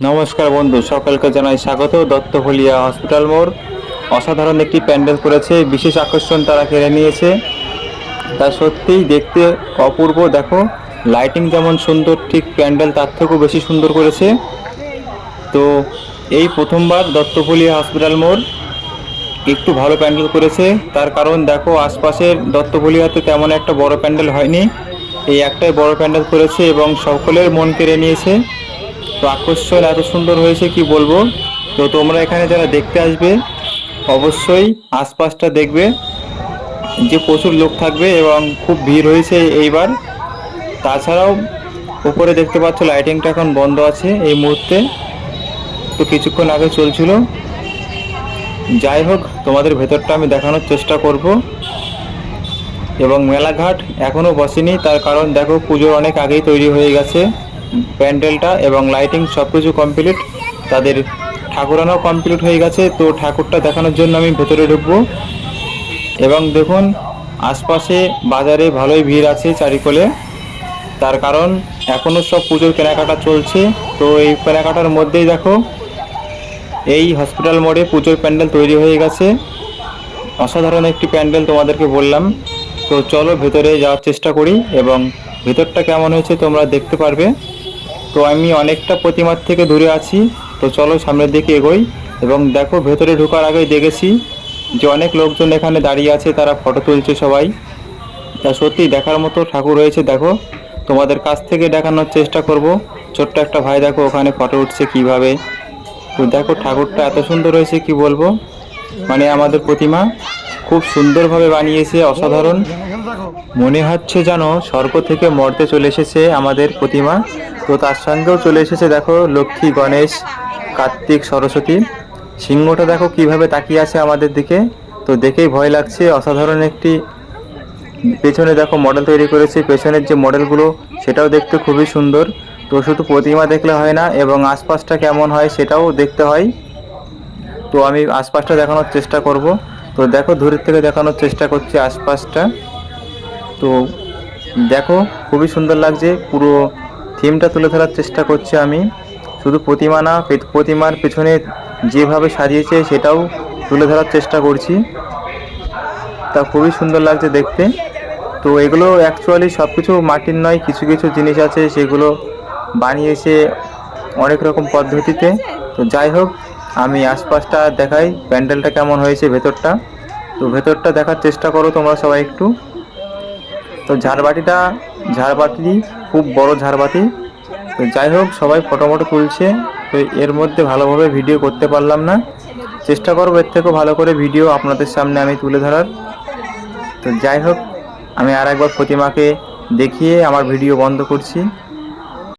নমস্কার বন্ধু, সকলকে জানাই স্বাগত। দত্তহলিয়া হসপিটাল মোড়। অসাধারণ একটি প্যান্ডেল করেছে, বিশেষ আকর্ষণ তারা কেড়ে নিয়েছে। তা সত্যিই দেখতে অপূর্ব, দেখো। লাইটিং যেমন সুন্দর, ঠিক প্যান্ডেল তার থেকেও বেশি সুন্দর করেছে। তো এই প্রথমবার দত্তফুলিয়া হসপিটাল মোড় একটু ভালো প্যান্ডেল করেছে। তার কারণ, দেখো, আশপাশের দত্তফুলিয়াতে তেমন একটা বড় প্যান্ডেল হয়নি। এই একটাই বড় প্যান্ডেল করেছে এবং সকলের মন কেড়ে নিয়েছে। তো আকর্ষণ এত সুন্দর হয়েছে, কি বলব? তো তোমরা এখানে যারা দেখতে আসবে, অবশ্যই আশপাশটা দেখবে। যে প্রচুর লোক থাকবে এবং খুব ভিড় হয়েছে এইবার। তাছাড়াও উপরে দেখতে পাচ্ছ লাইটিংটা এখন বন্ধ আছে এই মুহূর্তে। তো কিছুক্ষণ আগে চলছিল। যাই হোক, তোমাদের ভেতরটা আমি দেখানোর চেষ্টা করব। এবং মেলাঘাট এখনও বসেনি, তার কারণ দেখো পুজোর অনেক আগেই তৈরি হয়ে গেছে। প্যান্ডেলটা এবং লাইটিং সব কিছু কমপ্লিট তাদের ঠাকুরানাও কমপ্লিট হয়ে গেছে। তো ঠাকুরটা দেখানোর জন্য আমি ভেতরে ঢুকবো। এবং দেখুন, আশপাশে বাজারে ভালোই ভিড় আছে চারিকোলে। তার কারণ এখনও সব পুজোর কেনাকাটা চলছে। তো এই কেনাকাটার মধ্যেই দেখো, এই হসপিটাল মোড়ে পুজোর প্যান্ডেল তৈরি হয়ে গেছে। অসাধারণ একটি প্যান্ডেল তোমাদেরকে বললাম। তো চলো ভেতরে যাওয়ার চেষ্টা করি এবং ভেতরটা কেমন হয়েছে তোমরা দেখতে পারবে। তো আমি অনেকটা প্রতিমার থেকে দূরে আছি। তো চলো সামনের দিকে এগোই এবং দেখো ভেতরে ঢোকার আগেই দেখেছি যে অনেক লোকজন এখানে দাঁড়িয়ে আছে, তারা ফটো তুলছে সবাই। তা সত্যি দেখার মতো ঠাকুর রয়েছে, দেখো। তোমাদের কাছ থেকে দেখানোর চেষ্টা করব। ছোট্ট একটা ভাই দেখো ওখানে ফটো উঠছে কীভাবে। তো দেখো ঠাকুরটা এত সুন্দর হয়েছে, কি বলব? মানে আমাদের প্রতিমা খুব সুন্দরভাবে বানিয়েছে, অসাধারণ। মনে হচ্ছে যেন স্বর্গ থেকে মর্তে চলে এসেছে আমাদের প্রতিমা। তো তার সঙ্গেও চলে এসেছে দেখো লক্ষ্মী, গণেশ, কার্তিক, সরস্বতী। সিংহটা দেখো কীভাবে তাকিয়ে আছে আমাদের দিকে। তো দেখেই ভয় লাগছে। অসাধারণ একটি পেছনে দেখো মডেল তৈরি করেছে। পেছনের যে মডেলগুলো সেটাও দেখতে খুবই সুন্দর। তো শুধু প্রতিমা দেখলে হয় না, এবং আশপাশটা কেমন হয় সেটাও দেখতে হয়। তো আমি আশপাশটা দেখানোর চেষ্টা করব। তো দেখো দূরের থেকে দেখানোর চেষ্টা করছি আশপাশটা। তো দেখো, খুবই সুন্দর লাগছে। পুরো থিমটা তুলে ধরার চেষ্টা করছি আমি। শুধু প্রতিমা না প্রতিমার পেছনে যেভাবে সাজিয়েছে সেটাও তুলে ধরার চেষ্টা করছি। তা খুবই সুন্দর লাগছে দেখতে। তো এগুলো অ্যাকচুয়ালি সব কিছু মাটির নয়, কিছু কিছু জিনিস আছে, সেগুলো বানিয়েছে অনেক রকম পদ্ধতিতে। তো যাই হোক, আমি আশপাশটা দেখাই, প্যান্ডেলটা কেমন হয়েছে ভেতরটা। তো ভেতরটা দেখার চেষ্টা করো তোমরা সবাই একটু। তো ঝাড়বাতিটা ঝাড়বাতি খুব বড় ঝাড়বাতি তো যাই হোক, সবাই ফটো মটো তুলছে। তো এর মধ্যে ভালোভাবে ভিডিও করতে পারলাম না। চেষ্টা করব, এর থেকেও ভালো করে ভিডিও আপনাদের সামনে আমি তুলে ধরার। তো যাই হোক, আমি আর একবার প্রতিমাকে দেখিয়ে আমার ভিডিও বন্ধ করছি।